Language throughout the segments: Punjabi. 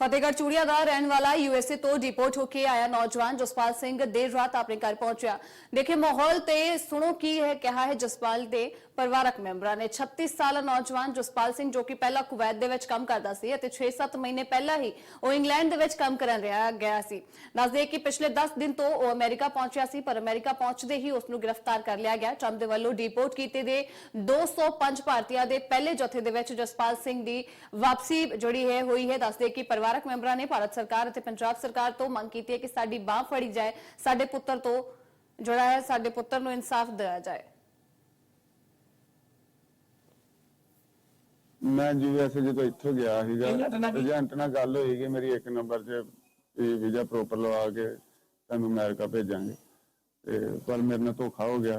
ਫਤਿਹਗੜ੍ਹ ਚੂੜੀਆ ਦਾ ਰਹਿਣ ਵਾਲਾ ਯੂਐਸਏ ਤੋਂ ਡਿਪੋਰਟ ਹੋ ਕੇ ਆਇਆ ਨੌਜਵਾਨ ਜਸਪਾਲ ਸਿੰਘ ਦੇਰ ਰਾਤ ਆਪਣੇ ਘਰ ਪਹੁੰਚਿਆ। ਦੇਖੇ ਮਾਹੌਲ ਤੇ ਸੁਣੋ ਕੀ ਹੈ ਕਿਹਾ ਹੈ ਜਸਪਾਲ ਦੇ ਪਰਿਵਾਰਕ ਮੈਂਬਰਾਂ ਨੇ। 36 ਸਾਲਾ ਨੌਜਵਾਨ ਜਸਪਾਲ ਸਿੰਘ ਜੋ ਕਿ ਪਹਿਲਾਂ ਕੁਵੈਤ ਦੇ ਵਿੱਚ ਕੰਮ ਕਰਦਾ ਸੀ ਅਤੇ 6-7 ਮਹੀਨੇ ਪਹਿਲਾਂ ਹੀ ਉਹ ਇੰਗਲੈਂਡ ਦੇ ਵਿੱਚ ਕੰਮ ਕਰਨ ਰਿਹਾ ਗਿਆ ਸੀ। ਦੱਸਦੇ ਕਿ ਪਿਛਲੇ 10 ਦਿਨ ਤੋਂ ਉਹ ਅਮਰੀਕਾ ਪਹੁੰਚਿਆ ਸੀ, ਪਰ ਅਮਰੀਕਾ ਪਹੁੰਚਦੇ ਹੀ ਉਸ ਨੂੰ ਗ੍ਰਿਫਤਾਰ ਕਰ ਲਿਆ ਗਿਆ। ਟਰੰਪ ਦੇ ਵੱਲੋਂ ਡਿਪੋਰਟ ਕੀਤੇ ਦੇ 205 ਭਾਰਤੀਆਂ ਦੇ ਪਹਿਲੇ ਜਥੇ ਦੇ ਵਿੱਚ ਜਸਪਾਲ ਸਿੰਘ ਦੀ ਵਾਪਸੀ ਜਿਹੜੀ ਹੈ ਹੋਈ ਹੈ। ਦੱਸਦੇ ਕਿ ਪਰਿਵਾਰਕ ਮੈਂਬਰਾਂ ਨੇ ਭਾਰਤ ਸਰਕਾਰ ਅਤੇ ਪੰਜਾਬ ਸਰਕਾਰ ਤੋਂ ਮੰਗ ਕੀਤੀ ਹੈ ਕਿ ਸਾਡੀ ਬਾਹ ਫੜੀ ਜਾਏ ਸਾਡੇ ਪੁੱਤਰ ਤੋਂ ਜਿਹੜਾ ਹੈ ਸਾਡੇ ਪੁੱਤਰ ਨੂੰ ਇਨਸਾਫ ਦਿਆ ਜਾਏ। ਮੈਂ ਯੂਐਸਏ ਜਦੋਂ ਇੱਥੋਂ ਗਿਆ ਸੀਗਾ ਏਜੰਟ ਨਾਲ ਕੀ- ਏਜੰਟ ਨਾਲ ਗੱਲ ਹੋਈ ਕਿ ਮੇਰੀ ਇੱਕ ਨੰਬਰ 'ਚ ਵੀਜ਼ਾ ਪ੍ਰੋਪਰ ਲਵਾ ਕੇ ਤੁਹਾਨੂੰ ਅਮਰੀਕਾ ਭੇਜਾਂਗੇ। ਤੇ ਪਰ ਮੇਰੇ ਨਾਲ ਧੋਖਾ ਹੋ ਗਿਆ।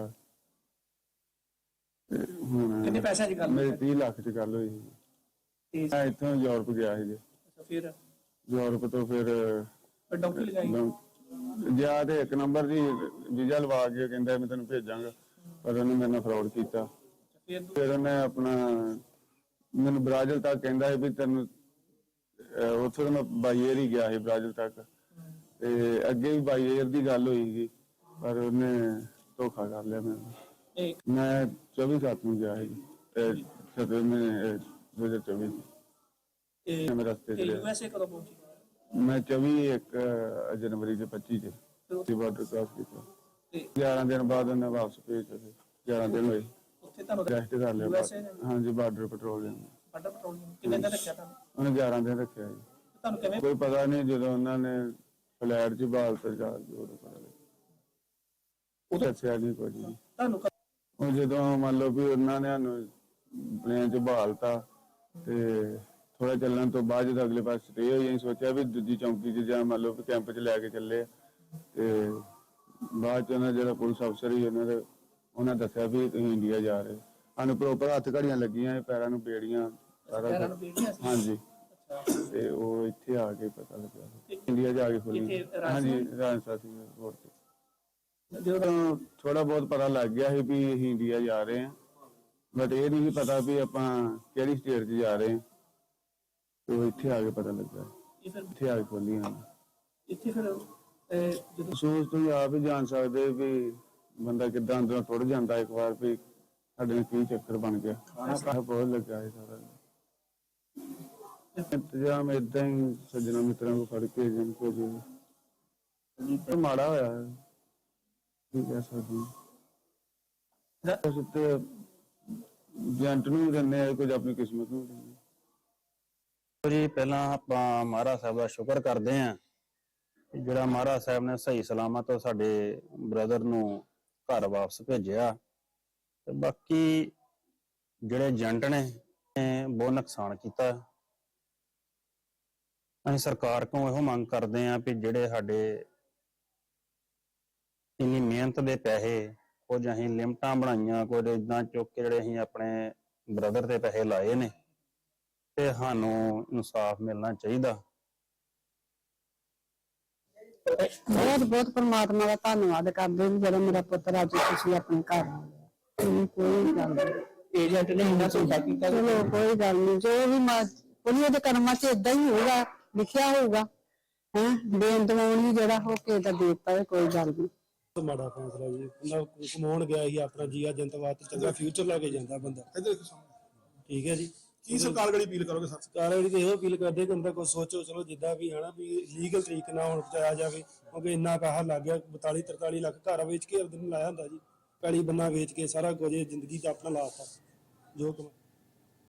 ਤੇ ਹੁਣ ਕਿੰਨੇ ਪੈਸਿਆਂ ਦੀ ਗੱਲ ਮੇਰੀ ਹੈ 30 ਲੱਖ 'ਚ ਗੱਲ ਹੋਈ ਸੀ। ਮੈਂ ਇੱਥੋਂ ਯੂਰਪ ਗਿਆ ਸੀ ਜੀ ਅੱਛਾ, ਫਿਰ? ਯੂਰਪ ਤੋਂ ਫਿਰ ਫਿਰ ਡੌਂਕੀ ਲਗਾਈ? ਗਿਆ ਤੇ ਇੱਕ ਨੰਬਰ ਦੀ ਵੀਜ਼ਾ ਲਵਾ ਕੇ ਕਹਿੰਦਾ ਮੈਂ ਤੈਨੂੰ ਭੇਜਾਂਗਾ ਪਰ ਉਹਨੇ ਮੇਰੇ ਨਾਲ ਫਰਾਡ ਕੀਤਾ। ਫਿਰ ਉਹਨੇ ਆਪਣਾ ਮੈਨੂੰ ਬ੍ਰਾਜ਼ਿਲ ਤੱਕ ਕਹਿੰਦਾ ਸੀ ਵੀ ਤੈਨੂੰ ਅਹ ਉੱਥੇ ਤਾਂ ਮੈਂ ਬਾਈਅਰ ਹੀ ਗਿਆ ਸੀ ਬ੍ਰਾਜ਼ਿਲ ਤੱਕ। ਤੇ ਅੱਗੇ ਵੀ ਬਾਈਅਰ ਦੀ ਗੱਲ ਹੋਈ ਸੀ ਪਰ ਉਹਨੇ ਧੋਖਾ ਕਰ ਲਿਆ ਮੈਨੂੰ ਇਹ ਮੈਂ 24 ਸੱਤ ਨੂੰ ਗਿਆ ਸੀ ਤੇ ਸਤਵੇਂ ਮਹੀਨੇ 2024 ਚ। ਇਹ ਮੈਂ ਰਸਤੇ ਚ ਰਿਹਾ। ਯੂਐਸਏ ਕਦੋਂ ਪਹੁੰਚੀ? ਮੈਂ 24 ਇੱਕ ਜਨਵਰੀ ਦੇ 25 ਚ ਦੀ ਬਾਰਡਰ ਕ੍ਰਾਸ ਕੀਤਾ। ਤੇ 11 ਦਿਨ ਬਾਅਦ ਉਹਨੇ ਵਾਪਸ ਭੇਜ ਦਿੱਤੇ 11 ਦਿਨ ਹੋਏ। ਉੱਥੇ ਤੁਹਾਨੂੰ ਰੈਸਟ ਕਰ ਲਿਆ USA ਬਾਅਦ। ਹਾਂਜੀ ਬਾਰਡਰ ਪੈਟਰੋਲਿੰਗ ਬਾਰਡਰ ਪੈਟਰੋਲਿੰਗ ਕਿੰਨੇ ਦਿਨ ਰੱਖਿਆ ਤੁਹਾਨੂੰ? ਉਹਨੇ 11 ਦਿਨ ਰੱਖਿਆ ਜੀ। ਤੁਹਾਨੂੰ ਕਿਵੇਂ? ਕੋਈ ਪਤਾ ਨਹੀਂ ਜਦੋਂ ਉਹਨਾਂ ਨੇ ਫਲੈਟ 'ਚ ਬਾਲ ਤੇ ਜਾ ਕੇ ਉਦੋਂ ਪਤਾ ਲੱਗਿਆ ਉਹ ਦੱਸਿਆ ਨਹੀਂ ਕੁਝ ਵੀ। ਤੁਹਾਨੂੰ ਉਹ ਜਦੋਂ ਮੰਨ ਲਓ ਵੀ ਉਹਨਾਂ ਨੇ ਸਾਨੂੰ ਪਲੇਨ 'ਚ ਬਹਾਲਤਾ ਤੇ ਥੋੜਾ ਚੱਲਣ ਤੋਂ ਬਾਅਦ ਜਦੋਂ ਅਗਲੇ ਪਾਸੇ ਸਟੇ ਹੋਈ ਅਸੀਂ ਸੋਚਿਆ ਵੀ ਦੂਜੀ ਚੌਂਕੀ 'ਚ ਜਾਂ ਮੰਨ ਲਓ ਵੀ ਕੈਂਪ 'ਚ ਲੈ ਕੇ ਚੱਲੇ। ਆ। ਤੇ ਬਾਅਦ 'ਚ ਉਹਨਾਂ ਜਿਹੜਾ ਪੁਲਿਸ ਅਫਸਰ ਸੀ ਉਹਨਾਂ ਦੇ ਉਹਨਾਂ ਦੱਸਿਆ ਵੀ ਤੁਸੀਂ ਇੰਡੀਆ ਜਾ ਰਹੇ। ਸਾਨੂੰ ਪ੍ਰੋਪਰ ਹੱਥ ਘੜੀਆਂ ਲੱਗੀਆਂ ਪੈਰਾਂ ਨੂੰ ਬੇੜੀਆਂ ਸਾਰਾ ਕੁਛ। ਹਾਂਜੀ। ਤੇ ਉਹ ਇੱਥੇ ਆ ਕੇ ਪਤਾ ਲੱਗਿਆ। ਇੰਡੀਆ ਜਾ ਕੇ ਖੁੱਲੀ। ਰਾਜਸਥਾਨ? ਹਾਂਜੀ ਰਾਜਸਥਾਨ ਸੀ ਹੋਰ ਤੇ। ਜਦੋਂ ਥੋੜਾ ਬਹੁਤ ਪਤਾ ਲੱਗ ਗਿਆ ਸੀ ਵੀ ਅਸੀਂ ਇੰਡੀਆ ਜਾ ਰਹੇ ਹਾਂ। ਬਟ ਇਹ ਨਹੀਂ ਸੀ ਪਤਾ ਵੀ ਆਪਾਂ ਕਿਹੜੀ ਸਟੇਟ 'ਚ ਜਾ ਰਹੇ ਹਾਂ। ਤੇ ਉਹ ਇੱਥੇ ਆ ਕੇ ਪਤਾ ਲੱਗਾ। ਇਹ ਫਿਰ ਇੱਥੇ ਆ ਕੇ ਖੋਲੀਆਂ ਇੱਥੇ ਫਿਰ ਅਹ, ਜਦੋਂ ਅਫਸੋਸ ਤੁਸੀਂ ਆਪ ਹੀ ਜਾਣ ਸਕਦੇ ਵੀ ਬੰਦਾ ਕਿੱਦਾਂ ਅੰਦਰੋਂ ਟੁੱਟ ਜਾਂਦਾ ਇੱਕ ਵਾਰ ਵੀ ਸਾਡੇ ਨਾਲ ਕੀ ਚੱਕਰ ਬਣ ਗਿਆ। ਖਾਣਾ ਖਾ ਬਹੁਤ ਲੱਗਾ ਇਹ ਸਾਰਾ ਇੰਤਜ਼ਾਮ ਇਦਾਂ ਹੀ ਸੱਜਣਾ ਮਿੱਤਰਾਂ ਨੂੰ ਫੜ ਕੇ ਜਨ ਕੋ ਜੀ ਮਾੜਾ ਹੋਇਆ। ਹੈ। ਕੀ ਕਹਿ ਸਕਦੇ ਹਾਂ। ਤੇ ਜੰਟ ਨੂੰ ਵੀ ਦਿੰਦੇ ਆ ਕੁਝ ਆਪਣੀ ਕਿਸਮਤ ਨੂੰ ਵੀ ਦਿੰਦੇ ਆ। ਜੀ, ਪਹਿਲਾਂ ਆਪਾਂ ਮਹਾਰਾਜ ਸਾਹਿਬ ਦਾ ਸ਼ੁਕਰ ਕਰਦੇ ਆਂ ਜਿਹੜਾ ਮਹਾਰਾਜ ਸਾਹਿਬ ਨੇ ਸਹੀ ਸਲਾਮਤ ਸਾਡੇ ਬ੍ਰਦਰ ਨੂੰ ਘਰ ਵਾਪਸ ਭੇਜਿਆ ਤੇ ਬਾਕੀ ਜਿਹੜੇ ਏਜੰਟ ਨੇ ਬਹੁਤ ਨੁਕਸਾਨ ਕੀਤਾ ਅਸੀਂ ਸਰਕਾਰ ਕੋਲੋਂ ਇਹੋ ਮੰਗ ਕਰਦੇ ਆਂ ਕਿ ਜਿਹੜੇ ਸਾਡੇ ਇੰਨੀ ਮਿਹਨਤ ਦੇ ਪੈਸੇ, ਕੁਝ ਅਸੀਂ ਲਿਮਟਾਂ ਬਣਾਈਆਂ, ਕੁਝ ਇਦਾਂ ਚੁੱਕ ਕੇ ਜਿਹੜੇ ਅਸੀਂ ਆਪਣੇ ਬ੍ਰਦਰ ਤੇ ਪੈਸੇ ਲਾਏ ਨੇ ਤੇ ਸਾਨੂੰ ਇਨਸਾਫ ਮਿਲਣਾ ਚਾਹੀਦਾ। ਬਹੁਤ ਬਹੁਤ ਪਰਮਾਤਮਾ ਦਾ ਧੰਨਵਾਦ ਕਰਦੇ ਵੀ ਜਿਹੜਾ ਮੇਰਾ ਪੁੱਤਰ ਅੱਜ ਤੁਸੀਂ ਆਪਣੇ ਘਰ ਆ ਗਿਆ। ਇਹਨੂੰ ਕੋਈ ਗੱਲ ਨਹੀਂ। ਏਜੰਟ ਨੇ ਇੰਨਾ ਸੌਦਾ ਕੀਤਾ। ਕਿ ਚਲੋ ਕੋਈ ਗੱਲ ਨਹੀਂ। ਜੋ ਵੀ ਮਾ ਉਹਨੇ ਦੇ ਕਰਮਾਂ 'ਚ ਇਦਾਂ ਹੀ ਹੋਊਗਾ ਲਿਖਿਆ ਹੋਊਗਾ। ਹੈ? ਦੇਣ ਦਵਾਉਣ ਵੀ ਜਿਹੜਾ ਹੋ ਕੇ ਤਾਂ ਦੇਤਾ ਕੋਈ ਗੱਲ ਨਹੀਂ। ਮਾੜਾ ਫੈਸਲਾ ਜੀ। ਬੰਦਾ ਕਮਾਉਣ ਗਿਆ ਸੀ ਆਪਣਾ ਜੀਆ ਜੰਤ ਵਾਸਤੇ ਚੰਗਾ ਫਿਊਚਰ ਲੈ ਕੇ ਜਾਂਦਾ ਬੰਦਾ। ਠੀਕ ਹੈ ਜੀ। ਕੀ ਸਰਕਾਰ ਗੜੀ ਅਪੀਲ ਕਰੋਗੇ ਸਰ? ਸਰਕਾਰ ਵਾਲੀ ਤੇ ਇਹੋ ਅਪੀਲ ਕਰਦੇ ਕਿ ਬੰਦਾ ਕੁਝ ਸੋਚੋ, ਚਲੋ ਜਿੱਦਾਂ ਵੀ ਹਨਾ ਵੀ ਲੀਗਲ ਤਰੀਕੇ ਨਾਲ ਹੁਣ ਪਹੁੰਚਾਇਆ ਜਾਵੇ, ਕਿਉਂਕਿ ਇੰਨਾ ਪੈਸਾ ਲੱਗ ਗਿਆ 42 43 ਲੱਖ ਘਰ ਵੇਚ ਕੇ ਅਰਦਨ ਲਾਇਆ ਹੁੰਦਾ ਜੀ। ਪੈਲੀ ਬੰਨਾ ਵੇਚ ਕੇ ਸਾਰਾ ਕੁਝ ਜ਼ਿੰਦਗੀ ਦਾ ਆਪਣਾ ਲਾਤਾ ਜੋ ਕਮਾ